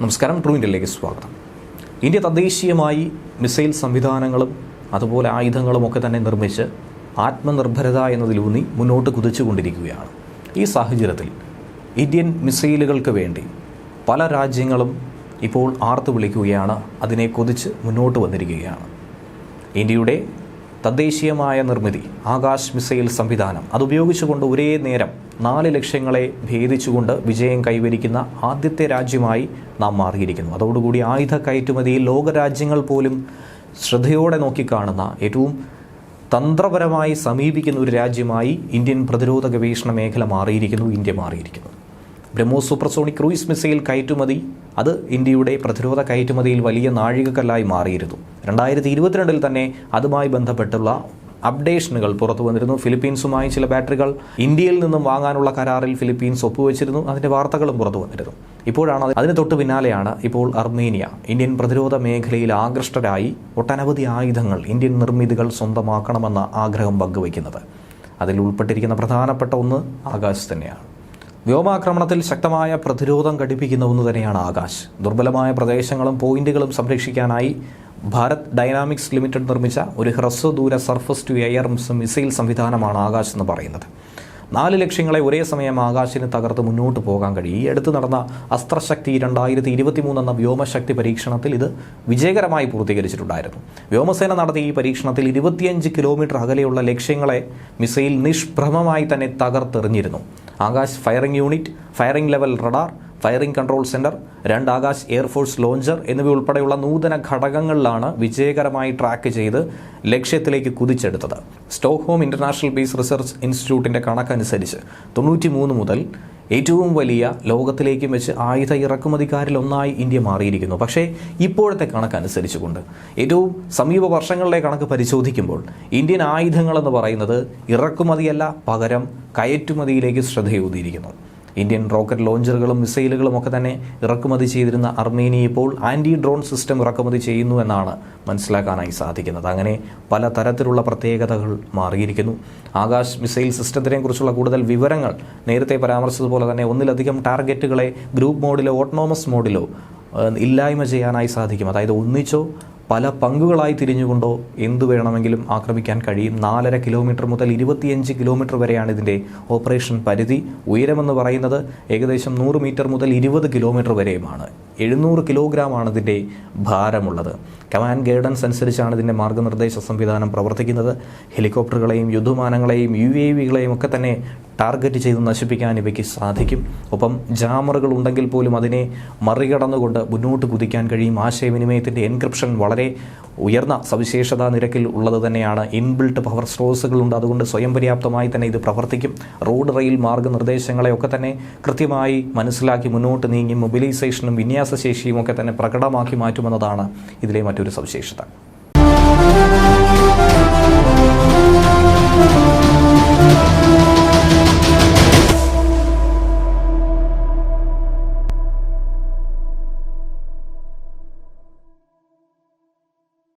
നമസ്കാരം ട്രൂ ഇന്ത്യയിലേക്ക് സ്വാഗതം. ഇന്ത്യ തദ്ദേശീയമായി മിസൈൽ സംവിധാനങ്ങളും അതുപോലെ ആയുധങ്ങളും ഒക്കെ തന്നെ നിർമ്മിച്ച് ആത്മനിർഭരത എന്നതിലൂന്നി മുന്നോട്ട് കുതിച്ചുകൊണ്ടിരിക്കുകയാണ്. ഈ സാഹചര്യത്തിൽ ഇന്ത്യൻ മിസൈലുകൾക്ക് വേണ്ടി പല രാജ്യങ്ങളും ഇപ്പോൾ ആർത്തു വിളിക്കുകയാണ് അതിനെ കൊതിച്ച് മുന്നോട്ട് വന്നിരിക്കുകയാണ്. ഇന്ത്യയുടെ തദ്ദേശീയമായ നിർമ്മിതി ആകാശ് മിസൈൽ സംവിധാനം. അതുപയോഗിച്ചുകൊണ്ട് ഒരേ നേരം നാല് ലക്ഷ്യങ്ങളെ ഭേദിച്ചുകൊണ്ട് വിജയം കൈവരിക്കുന്ന ആദ്യത്തെ രാജ്യമായി നാം മാറിയിരിക്കുന്നു. അതോടുകൂടി ആയുധ കയറ്റുമതിയിൽ ലോകരാജ്യങ്ങൾ പോലും ശ്രദ്ധയോടെ നോക്കിക്കാണുന്ന ഏറ്റവും തന്ത്രപരമായി സമീപിക്കുന്ന ഒരു രാജ്യമായി ഇന്ത്യൻ പ്രതിരോധ ഗവേഷണ മേഖല മാറിയിരിക്കുന്നു ഇന്ത്യ മാറിയിരിക്കുന്നു. ബ്രഹ്മോസ് സൂപ്പർസോണിക് ക്രൂയിസ് മിസൈൽ കയറ്റുമതി. അത് ഇന്ത്യയുടെ പ്രതിരോധ കയറ്റുമതിയിൽ വലിയ നാഴികക്കല്ലായി മാറിയിരുന്നു. രണ്ടായിരത്തി ഇരുപത്തിരണ്ടിൽ തന്നെ അതുമായി ബന്ധപ്പെട്ടുള്ള അപ്ഡേഷനുകൾ പുറത്തു വന്നിരുന്നു. ഫിലിപ്പീൻസുമായി ചില ബാറ്ററികൾ ഇന്ത്യയിൽ നിന്നും വാങ്ങാനുള്ള കരാറിൽ ഫിലിപ്പീൻസ് ഒപ്പുവെച്ചിരുന്നു. അതിന്റെ വാർത്തകളും പുറത്തു വന്നിരുന്നു. ഇപ്പോഴാണ് അത് അതിന് തൊട്ട് പിന്നാലെയാണ് ഇപ്പോൾ അർമേനിയ ഇന്ത്യൻ പ്രതിരോധ മേഖലയിൽ ആകൃഷ്ടരായി ഒട്ടനവധി ആയുധങ്ങൾ ഇന്ത്യൻ നിർമ്മിതികൾ സ്വന്തമാക്കണമെന്ന ആഗ്രഹം പങ്കുവയ്ക്കുന്നത്. അതിൽ ഉൾപ്പെട്ടിരിക്കുന്ന പ്രധാനപ്പെട്ട ഒന്ന് ആകാശ് തന്നെയാണ്. വ്യോമാക്രമണത്തിൽ ശക്തമായ പ്രതിരോധം ഘടിപ്പിക്കുന്ന ഒന്ന് തന്നെയാണ് ആകാശ്. ദുർബലമായ പ്രദേശങ്ങളും പോയിന്റുകളും സംരക്ഷിക്കാനായി ഭാരത് ഡൈനാമിക്സ് ലിമിറ്റഡ് നിർമ്മിച്ച ഒരു ഹ്രസ്വദൂര സർഫസ് ടു എയർ മിസൈൽ സംവിധാനമാണ് ആകാശ് എന്ന് പറയുന്നത്. നാല് ലക്ഷ്യങ്ങളെ ഒരേ സമയം ആകാശിന് തകർത്ത് മുന്നോട്ട് പോകാൻ കഴിയും. ഈ അടുത്ത് നടന്ന അസ്ത്രശക്തി രണ്ടായിരത്തി ഇരുപത്തി മൂന്ന് എന്ന വ്യോമശക്തി പരീക്ഷണത്തിൽ ഇത് വിജയകരമായി പൂർത്തീകരിച്ചിട്ടുണ്ടായിരുന്നു. വ്യോമസേന നടത്തിയ ഈ പരീക്ഷണത്തിൽ ഇരുപത്തിയഞ്ച് കിലോമീറ്റർ അകലെയുള്ള ലക്ഷ്യങ്ങളെ മിസൈൽ നിഷ്ഭ്രമമായി തന്നെ തകർത്തെറിഞ്ഞിരുന്നു. Akash firing unit firing level radar firing control centre രണ്ട് ആകാശ് എയർഫോഴ്സ് ലോഞ്ചർ എന്നിവയുൾപ്പെടെയുള്ള നൂതന ഘടകങ്ങളിലാണ് വിജയകരമായി ട്രാക്ക് ചെയ്ത് ലക്ഷ്യത്തിലേക്ക് കുതിച്ചെടുത്തത്. സ്റ്റോക്ക്ഹോം ഇന്റർനാഷണൽ പീസ് റിസർച്ച് ഇൻസ്റ്റിറ്റ്യൂട്ടിന്റെ കണക്കനുസരിച്ച് തൊണ്ണൂറ്റി മൂന്ന് മുതൽ ഏറ്റവും വലിയ ലോകത്തിലേക്കും വെച്ച് ആയുധ ഇറക്കുമതിക്കാരിൽ ഒന്നായി ഇന്ത്യ മാറിയിരിക്കുന്നു. പക്ഷേ ഇപ്പോഴത്തെ കണക്കനുസരിച്ചുകൊണ്ട് ഏറ്റവും സമീപ വർഷങ്ങളിലെ കണക്ക് പരിശോധിക്കുമ്പോൾ ഇന്ത്യൻ ആയുധങ്ങളെന്ന് പറയുന്നത് ഇറക്കുമതിയല്ല പകരം കയറ്റുമതിയിലേക്ക് ശ്രദ്ധയൂതിയിരിക്കുന്നു ഇന്ത്യൻ റോക്കറ്റ് ലോഞ്ചറുകളും മിസൈലുകളും ഒക്കെ തന്നെ ഇറക്കുമതി ചെയ്തിരുന്ന അർമേനിയ ഇപ്പോൾ ആന്റി ഡ്രോൺ സിസ്റ്റം ഇറക്കുമതി ചെയ്യുന്നു എന്നാണ് മനസ്സിലാക്കാനായി സാധിക്കുന്നത്. അങ്ങനെ പല തരത്തിലുള്ള പ്രത്യേകതകൾ മാറിയിരിക്കുന്നു. ആകാശ് മിസൈൽ സിസ്റ്റത്തിനെ കുറിച്ചുള്ള കൂടുതൽ വിവരങ്ങൾ നേരത്തെ പരാമർശിച്ചതുപോലെ തന്നെ ഒന്നിലധികം ടാർഗറ്റുകളെ ഗ്രൂപ്പ് മോഡിലോ ഓട്ടോണോമസ് മോഡിലോ ഇല്ലായ്മ ചെയ്യാനായി സാധിക്കും. അതായത് ഒന്നിച്ചോ പല പങ്കുകളായി തിരിഞ്ഞുകൊണ്ടോ എന്തു വേണമെങ്കിലും ആക്രമിക്കാൻ കഴിയും. നാലര കിലോമീറ്റർ മുതൽ ഇരുപത്തിയഞ്ച് കിലോമീറ്റർ വരെയാണ് ഇതിന്റെ ഓപ്പറേഷൻ പരിധി. ഉയരമെന്ന് പറയുന്നത് ഏകദേശം നൂറ് മീറ്റർ മുതൽ ഇരുപത് കിലോമീറ്റർ വരെയുമാണ്. എഴുന്നൂറ് കിലോഗ്രാമാണ് ഇതിന്റെ ഭാരമുള്ളത്. കമാൻഡ് ഗൈഡൻസ് അനുസരിച്ചാണ് ഇതിന്റെ മാർഗനിർദ്ദേശ സംവിധാനം പ്രവർത്തിക്കുന്നത്. ഹെലികോപ്റ്ററുകളെയും യുദ്ധമാനങ്ങളെയും യു എ വികളെയും ഒക്കെ തന്നെ ടാർഗറ്റ് ചെയ്ത് നശിപ്പിക്കാൻ ഇവയ്ക്ക് സാധിക്കും. ഒപ്പം ജാമറുകൾ ഉണ്ടെങ്കിൽ പോലും അതിനെ മറികടന്നുകൊണ്ട് മുന്നോട്ട് കുതിക്കാൻ കഴിയും. ആശയവിനിമയത്തിന്റെ എൻക്രിപ്ഷൻ വളരെ ഉയർന്ന സവിശേഷതാ നിരക്കിൽ ഉള്ളത് തന്നെയാണ്. ഇൻബിൽട്ട് പവർ സ്രോതസ്സുകളുണ്ട് അതുകൊണ്ട് സ്വയം പര്യാപ്തമായി തന്നെ ഇത് പ്രവർത്തിക്കും. റോഡ് റെയിൽ മാർഗനിർദ്ദേശങ്ങളെ ഒക്കെ തന്നെ കൃത്യമായി മനസ്സിലാക്കി മുന്നോട്ട് നീങ്ങി മൊബിലൈസേഷനും വിന്യാസശേഷിയും ഒക്കെ തന്നെ പ്രകടമാക്കി മാറ്റുമെന്നതാണ് ഇതിലെ മറ്റൊരു സവിശേഷത.